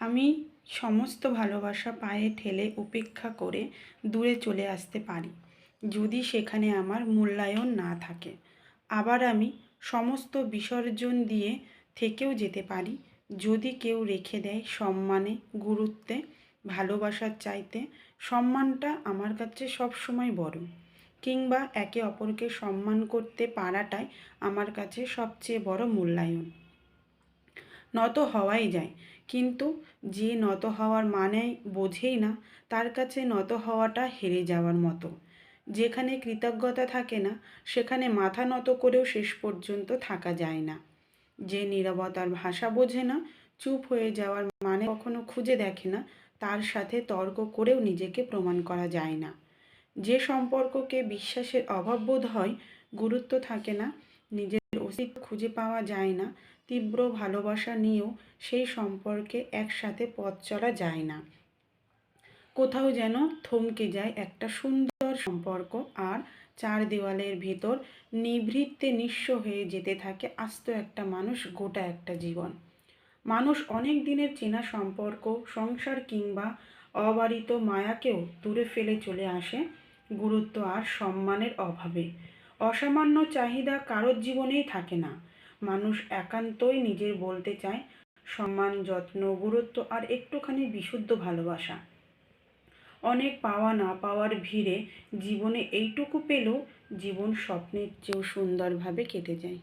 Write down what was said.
আমি সমস্ত ভালোবাসা পায়ে ঠেলে উপেক্ষা করে দূরে চলে আসতে পারি, যদি সেখানে আমার মূল্যায়ন না থাকে। আবার আমি সমস্ত বিসর্জন দিয়ে থেকেও যেতে পারি, যদি কেউ রেখে দেয় সম্মানে, গুরুত্বে, ভালোবাসার চাইতে, সম্মানটা আমার কাছে সবসময় বড়। কিংবা একে অপরকে সম্মান করতে পারাটাই আমার কাছে সবচেয়ে বড় মূল্যায়ন। নত হওয়াই যায় কিন্তু যে নত হওয়ার মানে বোঝেই না, তার কাছে নত হওয়াটা হেরে যাওয়ার মতো। যেখানে কৃতজ্ঞতা থাকে না, সেখানে মাথা নত করেও শেষ পর্যন্ত থাকা যায় না। যে নীরবতার ভাষা বোঝে না, চুপ হয়ে যাওয়ার মানে কখনো খুঁজে দেখে না, তার সাথে তর্ক করেও নিজেকে প্রমাণ করা যায় না। যে সম্পর্ককে বিশ্বাসের অভাব বোধ হয়, গুরুত্ব থাকে না নিজের অস্তিত্ব খুঁজে পাওয়া যায় না, তীব্র ভালোবাসা নিয়েও সেই সম্পর্কে একসাথে পথ চলা যায় না। কোথাও যেন থমকে যায় একটা সুন্দর সম্পর্ক আর চার দেওয়ালের ভেতর নিভৃত্তে নিঃস্ব হয়ে যেতে থাকে আস্ত একটা মানুষ গোটা একটা জীবন। মানুষ অনেক দিনের চেনা সম্পর্ক, সংসার কিংবা অবারিত মায়াকেও দূরে ফেলে চলে আসে গুরুত্ব আর সম্মানের অভাবে। অসামান্য চাহিদা কারোর জীবনেই থাকে না। মানুষ একান্তই নিজের বলতে চায়, সম্মান, যত্ন, গুরুত্ব আর একটুখানি বিশুদ্ধ ভালোবাসা। অনেক পাওয়া না পাওয়ার ভিড়ে জীবনে এইটুকু পেলেও জীবন স্বপ্নের চেয়েও সুন্দরভাবে কেটে যায়।